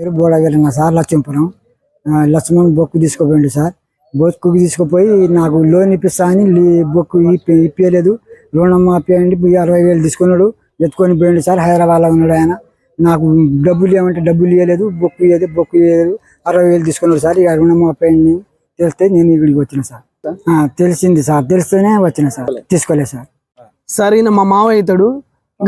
పేరు బోడ వెళ్ళిన సార్ లక్ష్మీపురం. లక్ష్మణ్ బొక్కు తీసుకుపోయిండు సార్. బొక్కు తీసుకుపోయి నాకు లోన్ ఇప్పిస్తా అని బొక్కు ఇప్పి ఇప్పించలేదు లోన్ మాపేయండి అరవై వేలు తీసుకున్నాడు. ఎత్తుకొని పోయిండు సార్. హైదరాబాద్లో ఉన్నాడు ఆయన. నాకు డబ్బులు ఇవ్వమంటే డబ్బులు ఇవ్వలేదు బొక్కు ఇవ్వలేదు బొక్కు ఇవ్వలేదు అరవై వేలు తీసుకున్నాడు సార్. ఇక రుణం మాపేయండి తెలిస్తే నేను ఇక్కడికి వచ్చిన సార్. తెలిసింది సార్. తెలిస్తేనే వచ్చిన సార్. తీసుకోలేదు సార్. సార్ ఈయన మా మావ అవుతాడు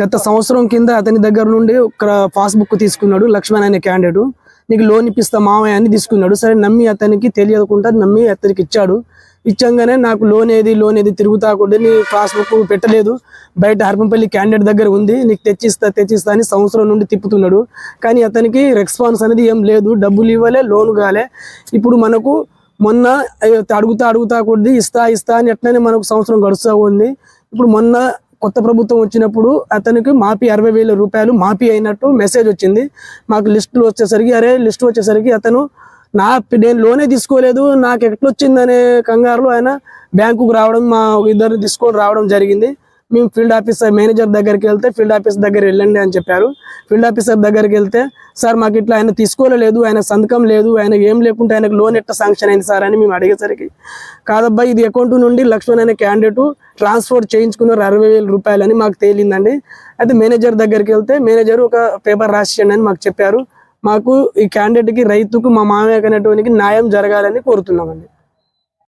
గత సంవత్సరం కింద అతని దగ్గర నుండి ఒక పాస్బుక్ తీసుకున్నాడు లక్ష్మణ్ అనే క్యాండిడేట్ నీకు లోన్ ఇప్పిస్తా మావయ్య అని తీసుకున్నాడు. సరే నమ్మి అతనికి తెలియకుండా నమ్మి అతనికి ఇచ్చాడు. ఇచ్చంగానే నాకు లోన్ ఏది లోన్ ఏది తిరుగుతాకుండా నీ పాస్బుక్ పెట్టలేదు. బయట హర్పంపల్లి క్యాండిడేట్ దగ్గర ఉంది నీకు తెచ్చిస్తా తెచ్చిస్తా అని సంవత్సరం నుండి తిప్పుతున్నాడు. కానీ అతనికి రెస్పాన్స్ అనేది ఏం లేదు. డబ్బులు ఇవ్వలే లోన్ కాలే. ఇప్పుడు మనకు మొన్న అడుగుతా అడుగుతా కొద్ది ఇస్తా ఇస్తా అని ఎట్లనే మనకు సంవత్సరం గడుస్తూ ఉంది. ఇప్పుడు మొన్న కొత్త ప్రభుత్వం వచ్చినప్పుడు అతనికి మాపి అరవై వేల రూపాయలు మాపి అయినట్టు మెసేజ్ వచ్చింది. మాకు లిస్టులు వచ్చేసరికి అరే లిస్ట్ వచ్చేసరికి అతను నా నేను లోనే తీసుకోలేదు నాకు ఎట్లొచ్చిందనే కంగారులో ఆయన బ్యాంకుకు రావడం మా ఇద్దరు తీసుకొని రావడం జరిగింది. మేము ఫీల్డ్ ఆఫీసర్ మేనేజర్ దగ్గరికి వెళ్తే ఫీల్డ్ ఆఫీసర్ దగ్గర వెళ్ళండి అని చెప్పారు. ఫీల్డ్ ఆఫీసర్ దగ్గరికి వెళ్తే సార్ మాకు ఇట్లా ఆయన తీసుకోలేదు ఆయన సంతకం లేదు ఆయన ఏం లేకుంటే ఆయనకు లోన్ ఎట్లా శాంక్షన్ అయింది సార్ అని మేము అడిగేసరికి కాదబ్బా ఇది అకౌంట్ నుండి లక్ష్మణ్ అనే క్యాండిడేట్ ట్రాన్స్ఫర్ చేయించుకున్నారు అరవై వేల రూపాయలు అని మాకు తేలిందండి. అయితే మేనేజర్ దగ్గరికి వెళ్తే మేనేజర్ ఒక పేపర్ రాసియండి అని మాకు చెప్పారు. మాకు ఈ క్యాండిడేట్కి రైతుకు మా మామయ్య అనేటువంటి న్యాయం జరగాలని కోరుతున్నామండి.